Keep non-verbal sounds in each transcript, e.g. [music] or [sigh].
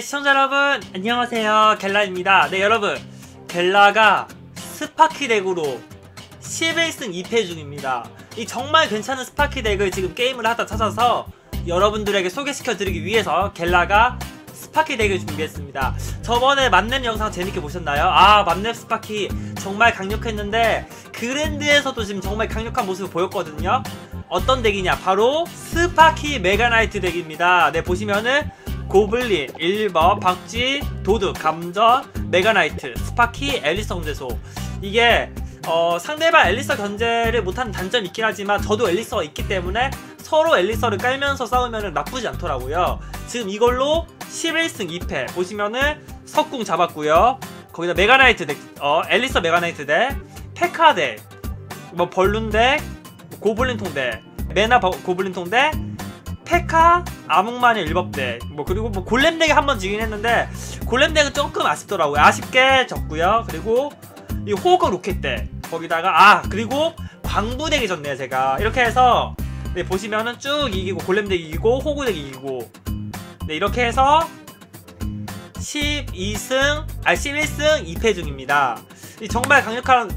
네, 시청자 여러분, 안녕하세요. 겔라입니다. 네, 여러분. 겔라가 스파키 덱으로 11승 2패 중입니다. 이 정말 괜찮은 스파키 덱을 지금 게임을 하다 찾아서 여러분들에게 소개시켜 드리기 위해서 겔라가 스파키 덱을 준비했습니다. 저번에 만렙 영상 재밌게 보셨나요? 아, 만렙 스파키 정말 강력했는데 그랜드에서도 지금 정말 강력한 모습을 보였거든요. 어떤 덱이냐? 바로 스파키 메가나이트 덱입니다. 네, 보시면은 고블린, 1번, 박쥐, 도둑, 감전, 메가나이트, 스파키, 앨리스 경제소 이게 어, 상대방 앨리서 견제를 못하는 단점이 있긴 하지만 저도 앨리서가 있기 때문에 서로 앨리서를 깔면서 싸우면 나쁘지 않더라고요. 지금 이걸로 11승 2패 보시면은 석궁 잡았고요. 거기다 메가나이트 덱, 어, 앨리서 메가나이트 덱, 페카 덱, 뭐 벌룬 덱, 고블린 통대, 메나 버- 고블린 통대, 페카, 암흑마녀 일법대, 뭐 그리고 뭐 골렘 덱이 한번 지긴 했는데 골렘 덱은 조금 아쉽더라고요. 아쉽게 졌고요. 그리고 이 호그 로켓 덱 거기다가 아 그리고 광부 덱이 졌네요 제가 이렇게 해서 네, 보시면은 쭉 이기고 골렘 덱 이기고 호그 덱 이기고 네 이렇게 해서 12승 아 11승 2패 중입니다. 이 정말 강력한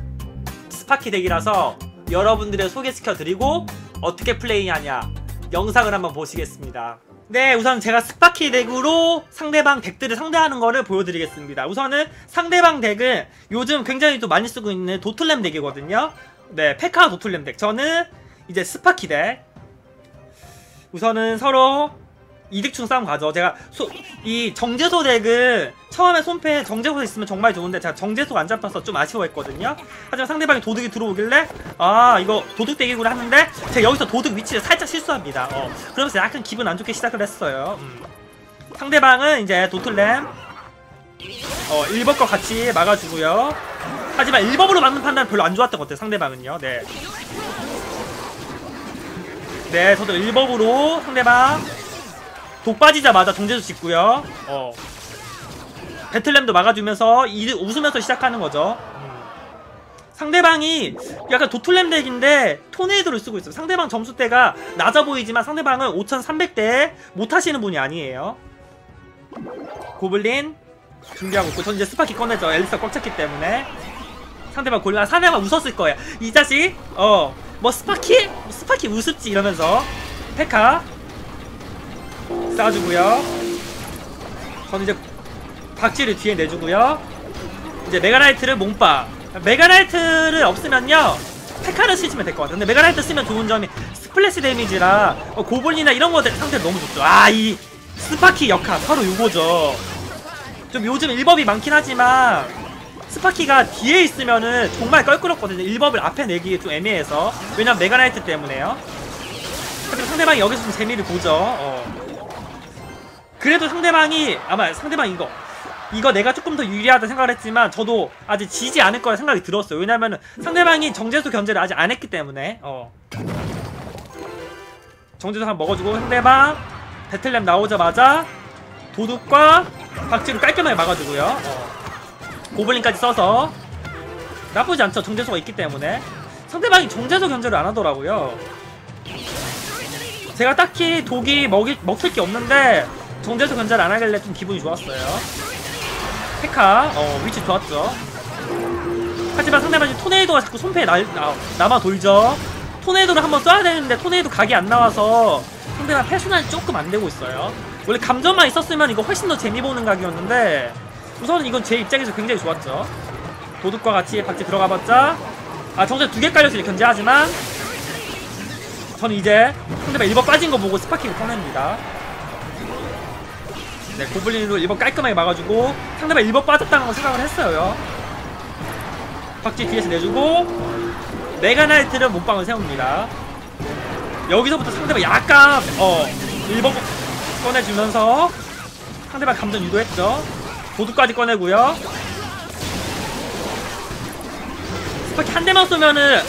스파키 덱이라서 여러분들의 소개시켜 드리고 어떻게 플레이하냐 영상을 한번 보시겠습니다. 네, 우선 제가 스파키 덱으로 상대방 덱들을 상대하는 거를 보여드리겠습니다. 우선은 상대방 덱은 요즘 굉장히 또 많이 쓰고 있는 도틀램 덱이거든요. 네, 페카 도틀램 덱. 저는 이제 스파키 덱. 우선은 서로 이득충 싸움 가죠. 제가 소- 이 정제소 덱은 처음에 손패에 정제소 있으면 정말 좋은데 제가 정제소가 안 잡혀서 좀 아쉬워했거든요. 하지만 상대방이 도둑이 들어오길래 아 이거 도둑 덱이구나 하는데 제가 여기서 도둑 위치를 살짝 실수합니다. 어, 그러면서 약간 기분 안 좋게 시작을 했어요. 음. 상대방은 이제 도틀램 어 1법과 같이 막아주고요. 하지만 1법으로 막는 판단 별로 안 좋았던 것 같아요. 상대방은요. 네. 네, 저도 1법으로 상대방 독 빠지자마자 정제수 짓고요. 어. 배틀램도 막아주면서 이- 웃으면서 시작하는 거죠. 음. 상대방이 약간 도틀램 덱인데 토네이도를 쓰고 있어요. 상대방 점수대가 낮아 보이지만 상대방은 5300대 못하시는 분이 아니에요. 고블린 준비하고 있고 전 이제 스파키 꺼내죠. 앨리스가 꽉 찼기 때문에 상대방 골 아, 상대방 웃었을 거야. 이 자식 어뭐 스파키 스파키 우습지 이러면서 페카 쏴주고요. 저는 이제 박쥐를 뒤에 내주고요. 이제 메가나이트를 몸빠. 메가나이트를 없으면요. 페카를 쓰시면 될 것 같아요. 근데 메가나이트 쓰면 좋은 점이 스플래시 데미지라 어, 고블린이나 이런 거 상대 너무 좋죠. 아, 이 스파키 역할 바로 요거죠. 좀 요즘 일법이 많긴 하지만 스파키가 뒤에 있으면은 정말 껄끄럽거든요. 일법을 앞에 내기 좀 애매해서. 왜냐면 메가나이트 때문에요. 상대방이 여기서 좀 재미를 보죠. 어. 그래도 상대방이 아마 상대방 이거 이거 내가 조금 더 유리하다 생각을 했지만 저도 아직 지지 않을 거라 생각이 들었어요. 왜냐면은 상대방이 정제수 견제를 아직 안 했기 때문에 어. 정제수 한번 먹어주고 상대방 배틀램 나오자마자 도둑과 박쥐를 깔끔하게 막아주고요. 어. 고블린까지 써서 나쁘지 않죠. 정제수가 있기 때문에 상대방이 정제수 견제를 안 하더라고요. 제가 딱히 독이 먹일, 먹힐 게 없는데 정제수 견제를 안 하길래 좀 기분이 좋았어요. 페카 어 위치 좋았죠. 하지만 상대방이 토네이도가 자꾸 손패에 날, 나, 남아 돌죠. 토네이도를 한번 써야 되는데 토네이도 각이 안 나와서 상대방 패순환이 조금 안 되고 있어요. 원래 감전만 있었으면 이거 훨씬 더 재미 보는 각이었는데 우선은 이건 제 입장에서 굉장히 좋았죠. 도둑과 같이 박쥐 들어가봤자 아 정제 두개 깔려서 이제 견제하지만 저는 이제 상대방 1번 빠진 거 보고 스파킹을 꺼냅니다. 네, 고블린으로 1번 깔끔하게 막아주고 상대방 1번 빠졌다는 거 생각을 했어요. 박쥐 뒤에서 내주고 메가나이트를 몸빵을 세웁니다. 여기서부터 상대방 약간 어 1번 꺼내주면서 상대방 감전 유도했죠. 도둑까지 꺼내고요. 스파키 한 대만 쏘면은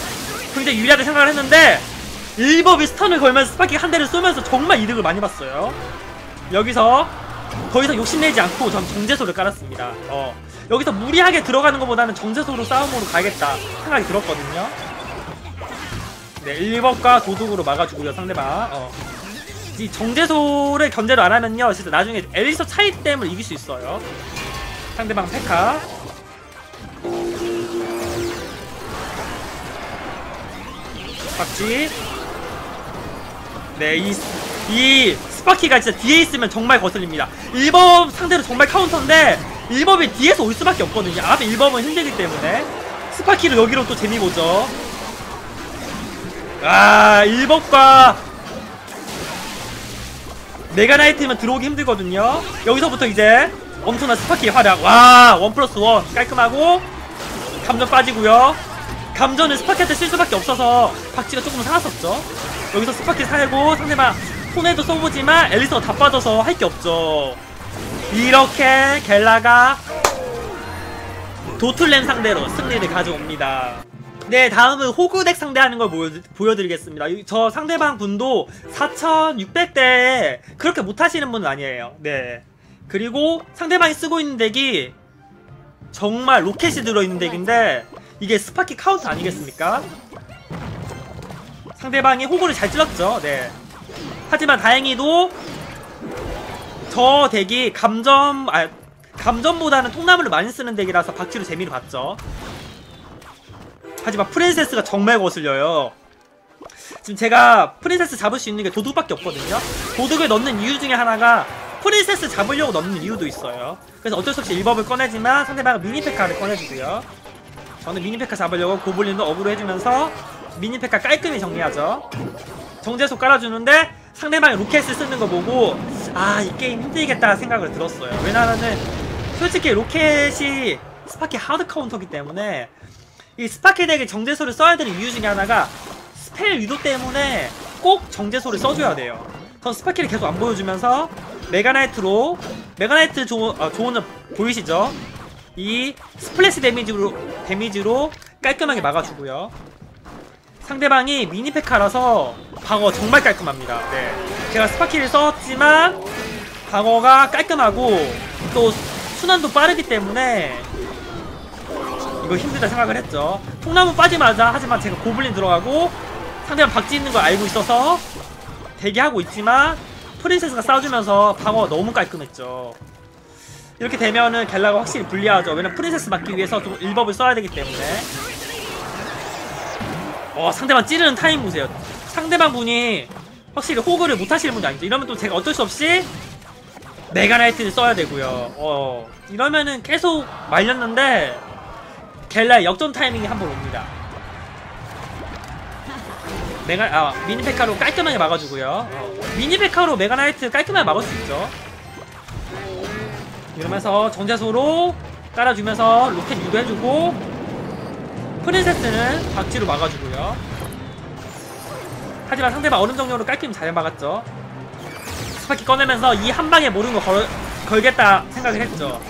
굉장히 유리하게 생각을 했는데 1법이 스턴을 걸면서 스파키 한 대를 쏘면서 정말 이득을 많이 봤어요. 여기서 더 이상 욕심내지 않고 전 정제소를 깔았습니다. 어, 여기서 무리하게 들어가는 것보다는 정제소로 싸움으로 가겠다 생각이 들었거든요. 네, 1법과 도둑으로 막아주고요, 상대방. 어. 이 정제소를 견제를 안 하면요 진짜 나중에 엘리서 차이 때문에 이길 수 있어요 상대방 페카 박지 네이 이 스파키가 진짜 뒤에 있으면 정말 거슬립니다. 1법 상대로 정말 카운터인데 1법이 뒤에서 올 수밖에 없거든요. 앞에 1법은 힘들기 때문에. 스파키를 여기로 또 재미보죠. 아 1법과 메가나이트면 들어오기 힘들거든요. 여기서부터 이제 엄청난 스파키의 활약. 와원 플러스 원. 깔끔하고 감전 빠지고요. 감전은 스파키한테 쓸 수밖에 없어서 박지가 조금 살았었죠. 여기서 스파키 살고 상대방 손에도 써보지만 앨리스가 다 빠져서 할 게 없죠 이렇게 겔라가 도툴렘 상대로 승리를 가져옵니다 네 다음은 호그덱 상대하는 걸 보여, 보여드리겠습니다 이- 저 상대방 분도 4600대 그렇게 못하시는 분은 아니에요 네 그리고 상대방이 쓰고 있는 덱이 정말 로켓이 들어있는 덱인데 이게 스파키 카운트 아니겠습니까? 상대방이 호구를 잘 찔렀죠. 네. 하지만 다행히도 저 덱이 감점 아 감점보다는 통나무를 많이 쓰는 덱이라서 박치로 재미를 봤죠. 하지만 프린세스가 정말 거슬려요. 지금 제가 프린세스 잡을 수 있는 게 도둑밖에 없거든요. 도둑을 넣는 이유 중에 하나가 프린세스 잡으려고 넣는 이유도 있어요. 그래서 어쩔 수 없이 1법을 꺼내지만 상대방은 미니페카를 꺼내주고요. 저는 미니페카 잡으려고 고블린도 어그로 해주면서 미니페카 깔끔히 정리하죠. 정제소 깔아주는데 상대방이 로켓을 쓰는 거 보고 아 이 게임 힘들겠다 생각을 들었어요. 왜냐면은 솔직히 로켓이 스파키 하드 카운터기 때문에 이 스파키 덱에 정제소를 써야 되는 이유 중에 하나가 스펠 유도 때문에 꼭 정제소를 써줘야 돼요. 전 스파키를 계속 안 보여주면서 메가나이트로 메가나이트 아, 좋은 점 보이시죠? 이 스플래시 데미지로 데미지로 깔끔하게 막아주고요. 상대방이 미니페카라서 방어 정말 깔끔합니다. 네. 제가 스파키를 썼지만 방어가 깔끔하고 또 순환도 빠르기 때문에 이거 힘들다 생각을 했죠. 통나무 빠지마자 하지만 제가 고블린 들어가고 상대방 박지 있는 걸 알고 있어서 대기하고 있지만 프린세스가 싸워주면서 방어 너무 깔끔했죠. 이렇게 되면은 갤라가 확실히 불리하죠. 왜냐면 프린세스 막기 위해서 좀 일법을 써야 되기 때문에. 어, 상대방 찌르는 타임 보세요. 상대방 분이 확실히 호그를 못 하시는 분이 아니죠. 이러면 또 제가 어쩔 수 없이 메가나이트를 써야 되고요. 어, 이러면은 계속 말렸는데 갤라의 역전 타이밍이 한 번 옵니다. 메가 아 미니페카로 깔끔하게 막아주고요. 어, 미니페카로 메가나이트 깔끔하게 막을 수 있죠. 이러면서 정자소로 깔아주면서 로켓 유도해주고 프린세스는 박지로 막아주고요. 하지만 상대방 얼음 정렬로 깔끔히 잘 막았죠. 스파키 꺼내면서 이 한 방에 모르는 거 걸, 걸겠다 생각을 했죠.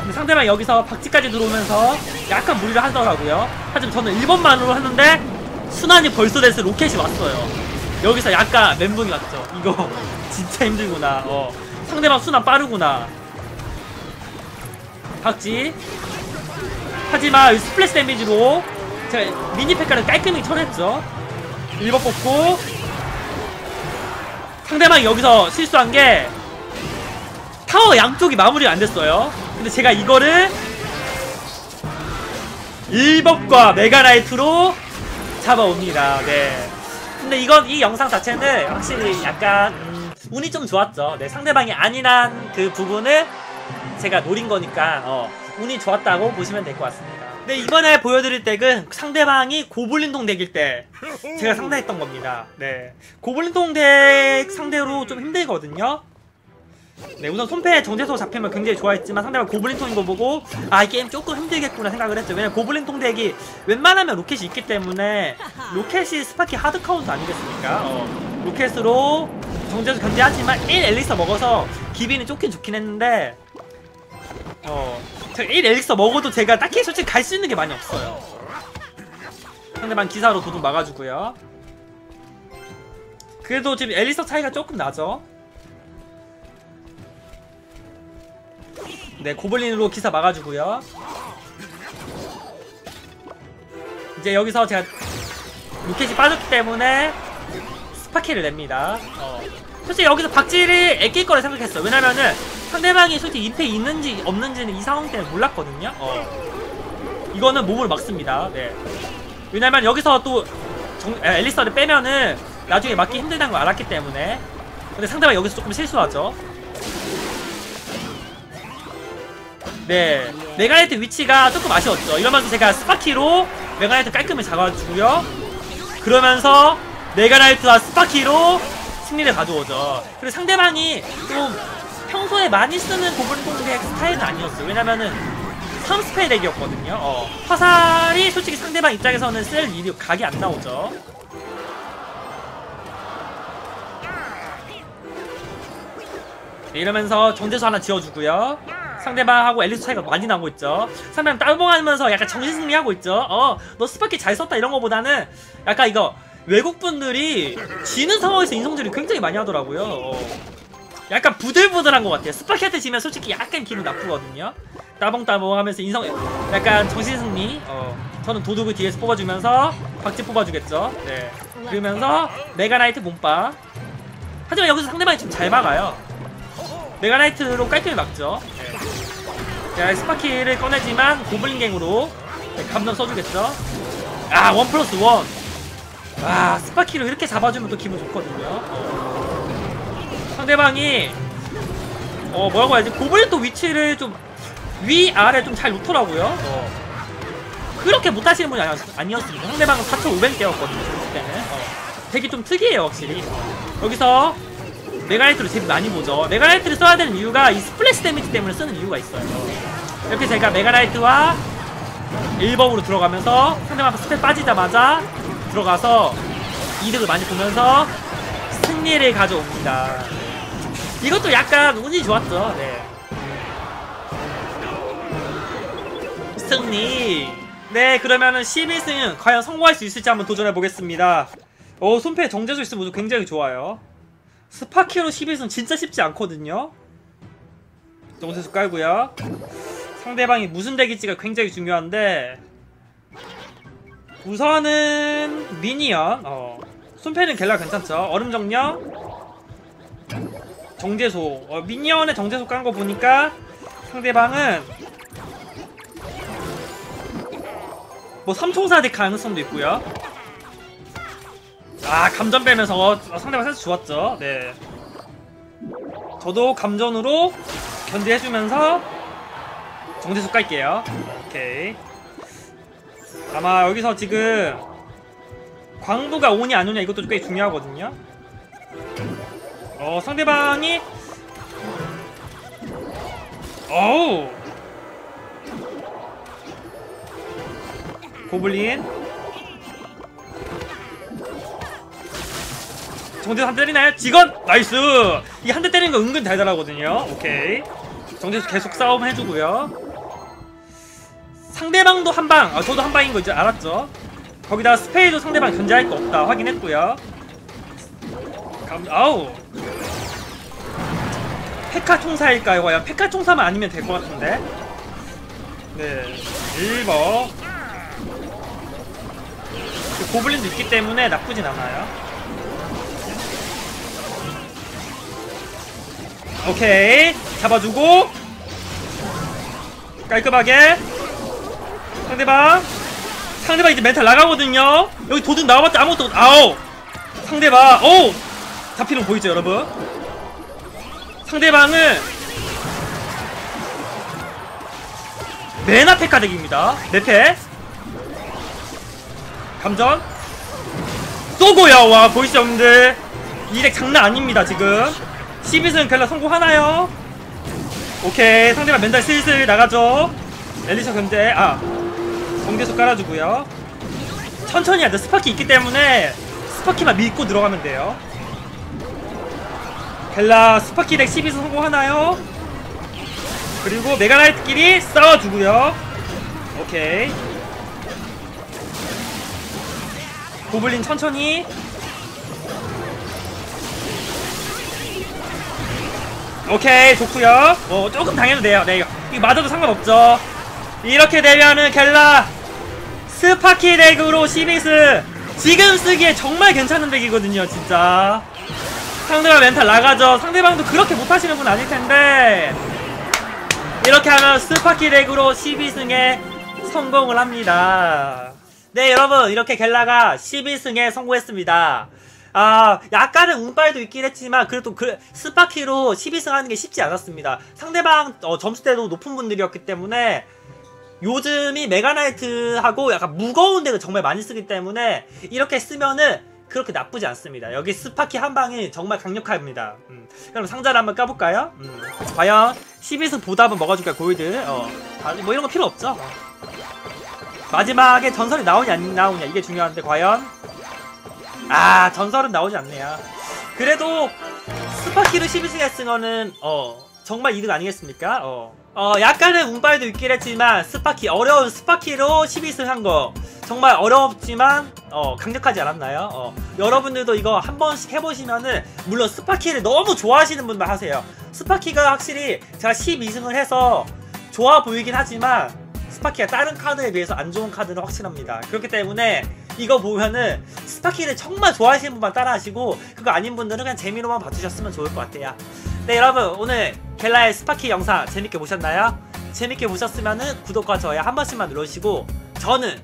근데 상대방 여기서 박지까지 들어오면서 약간 무리를 하더라고요. 하지만 저는 1번만으로 했는데 순환이 벌써 돼서 로켓이 왔어요. 여기서 약간 멘붕이 왔죠. 이거 [laughs] 진짜 힘들구나. 어. 상대방 순환 빠르구나. 박지. 하지만 스플래시 데미지로 제가 미니페카를 깔끔히 처리했죠. 1번 뽑고 상대방이 여기서 실수한 게 타워 양쪽이 마무리가 안 됐어요. 근데 제가 이거를 1법과 메가나이트로 잡아옵니다. 네. 근데 이건 이 영상 자체는 확실히 약간 음, 운이 좀 좋았죠. 네, 상대방이 안일한 그 부분을 제가 노린 거니까 어, 운이 좋았다고 보시면 될 것 같습니다. 네 이번에 보여드릴 덱은 상대방이 고블린통 덱일 때 제가 상대했던 겁니다. 네 고블린통 덱 상대로 좀 힘들거든요. 네 우선 손패에 정제소 잡히면 굉장히 좋아했지만 상대방 고블린통인 거 보고 아 이 게임 조금 힘들겠구나 생각을 했죠. 왜냐면 고블린통 덱이 웬만하면 로켓이 있기 때문에 로켓이 스파키 하드 카운트 아니겠습니까? 어, 로켓으로 정제소 견제하지만 1 엘리서 먹어서 기빈이 쫓긴 좋긴 했는데 어, 제가 1 엘릭서 먹어도 제가 딱히 솔직히 갈 수 있는 게 많이 없어요. 상대방 기사로 도둑 막아주고요. 그래도 지금 엘릭서 차이가 조금 나죠. 네, 고블린으로 기사 막아주고요. 이제 여기서 제가 로켓이 빠졌기 때문에 스파키를 냅니다. 어. 솔직히 여기서 박지를 애낄 거라 생각했어. 왜냐면은 상대방이 솔직히 임페 있는지 없는지는 이 상황 때문에 몰랐거든요. 어. 이거는 몸을 막습니다. 네. 왜냐면 여기서 또 정, 에, 앨리스를 빼면은 나중에 막기 힘들다는 걸 알았기 때문에 근데 상대방 여기서 조금 실수하죠. 네, 메가나이트 위치가 조금 아쉬웠죠. 이러면서 제가 스파키로 메가나이트 깔끔히 잡아주고요. 그러면서 메가나이트와 스파키로 승리를 가져오죠. 그리고 상대방이 좀 평소에 많이 쓰는 고블린 공백 스타일은 아니었어요. 왜냐면은 3스페 덱이었거든요. 어. 화살이 솔직히 상대방 입장에서는 쓸 일이 각이 안 나오죠. 네, 이러면서 정제수 하나 지어주고요. 상대방하고 앨리스 차이가 많이 나고 있죠. 상대방 따봉하면서 약간 정신승리하고 있죠. 어, 너 스파키 잘 썼다 이런 거보다는 약간 이거 외국 분들이 지는 상황에서 인성질을 굉장히 많이 하더라고요. 어. 약간 부들부들한 것 같아요. 스파키한테 지면 솔직히 약간 기분 나쁘거든요. 따봉따봉 하면서 인성, 약간 정신승리. 어. 저는 도둑을 뒤에서 뽑아주면서 박지 뽑아주겠죠. 네. 그러면서 메가나이트 몸빠. 하지만 여기서 상대방이 좀 잘 막아요. 메가나이트로 깔끔히 막죠. 네. 자, 스파키를 꺼내지만 고블린갱으로 네, 감정 써주겠죠. 아, 원 플러스 원. 아, 스파키를 이렇게 잡아주면 또 기분 좋거든요. 어. 상대방이 어 뭐라고 해야지 고블린 또 위치를 좀 위 아래 좀 잘 놓더라고요. 어. 그렇게 못하시는 분이 아니었, 아니었습니다. 상대방은 4,500대였거든요. 그때는 어. 되게 좀 특이해요, 확실히. 여기서 메가나이트를 제일 많이 보죠. 메가나이트를 써야 되는 이유가 이 스플래시 데미지 때문에 쓰는 이유가 있어요. 이렇게 제가 메가나이트와 1범으로 들어가면서 상대방 스펠 빠지자마자 들어가서 이득을 많이 보면서 승리를 가져옵니다. 이것도 약간 운이 좋았죠. 네. 승리. 네, 그러면은 11승 과연 성공할 수 있을지 한번 도전해 보겠습니다. 오, 손패 정제수 있으면 굉장히 좋아요. 스파키로 11승 진짜 쉽지 않거든요. 정제수 깔고요. 상대방이 무슨 덱일지가 굉장히 중요한데 우선은 미니언 어. 손패는 갤라 괜찮죠 얼음 정령 정제소. 어, 미니언에 정제소 깐 거 보니까 상대방은 뭐 삼총사덱 가능성도 있고요. 아 감전 빼면서 어, 상대방 살짝 좋았죠. 네. 저도 감전으로 견제해주면서 정제소 깔게요. 오케이. 아마 여기서 지금 광부가 오냐 안 오냐 이것도 꽤 중요하거든요 어 상대방이 어우 고블린 정대수 한 대 때리나요? 직원! 나이스! 이 한 대 때리는 거 은근 달달하거든요 오케이 정대수 계속 싸움 해주고요 상대방도 한 방, 아, 저도 한 방인 거 이제 알았죠? 거기다 스페이도 상대방 견제할 거 없다 확인했고요. 감, 아우. 페카 총사일까요? 과연 페카 총사만 아니면 될 것 같은데. 네, 1버. 그 고블린도 있기 때문에 나쁘진 않아요. 오케이, 잡아주고 깔끔하게 상대방 상대방 이제 멘탈 나가거든요 여기 도둑 나와봤자 아무것도 아우 상대방 오 잡히는 거 보이죠 여러분 상대방은 메나페카 덱입니다. 네페 감전. 쏘고야 와 보이시죠 여러분들? 이덱 장난 아닙니다 지금. 12승 갤라 성공하나요? 오케이. 상대방 멘탈 슬슬 나가죠. 엘리셔 견제. 아 경계수 깔아주고요. 천천히 하자 스파키 있기 때문에 스파키만 믿고 들어가면 돼요 벨라 스파키 덱 12수 성공하나요? 그리고 메가나이트끼리 싸워주고요. 오케이. 고블린 천천히. 오케이 좋구요. 뭐 조금 당해도 돼요. 네 이거. 맞아도 상관없죠. 이렇게 되면은 갤라 스파키 덱으로 시비스 지금 쓰기에 정말 괜찮은 덱이거든요 진짜 상대방 멘탈 나가죠. 상대방도 그렇게 못하시는 분 아닐 텐데. 이렇게 하면 스파키 덱으로 12승에 성공을 합니다. 네 여러분. 이렇게 겔라가 12승에 성공했습니다. 아 약간의 운빨도 있긴 했지만 그래도 그 스파키로 12승 하는 게 쉽지 않았습니다. 상대방 어, 점수대도 높은 분들이었기 때문에 요즘이 메가나이트하고 약간 무거운 덱을 정말 많이 쓰기 때문에 이렇게 쓰면은 그렇게 나쁘지 않습니다. 여기 스파키 한 방이 정말 강력합니다. 음. 그럼 상자를 한번 까볼까요? 음. 과연 12승 보답은 뭐가 줄까요? 골드. 어. 아, 뭐 이런 거 필요 없죠. 마지막에 전설이 나오냐 안 나오냐 이게 중요한데 과연 아 전설은 나오지 않네요. 그래도 스파키를 12승 했은 거는 어 정말 이득 아니겠습니까? 어. 어 약간의 운빨도 있긴 했지만 스파키 어려운 스파키로 12승 한 거 정말 어렵지만 어 강력하지 않았나요? 어 여러분들도 이거 한 번씩 해보시면은 물론 스파키를 너무 좋아하시는 분만 하세요. 스파키가 확실히 제가 12승을 해서 좋아 보이긴 하지만 스파키가 다른 카드에 비해서 안 좋은 카드는 확실합니다. 그렇기 때문에 이거 보면은 스파키를 정말 좋아하시는 분만 따라하시고 그거 아닌 분들은 그냥 재미로만 봐주셨으면 좋을 것 같아요. 네 여러분 오늘 겔라의 스파키 영상 재밌게 보셨나요? 재밌게 보셨으면 구독과 좋아요 한 번씩만 눌러주시고 저는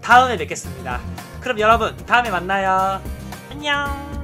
다음에 뵙겠습니다. 그럼 여러분 다음에 만나요. 안녕.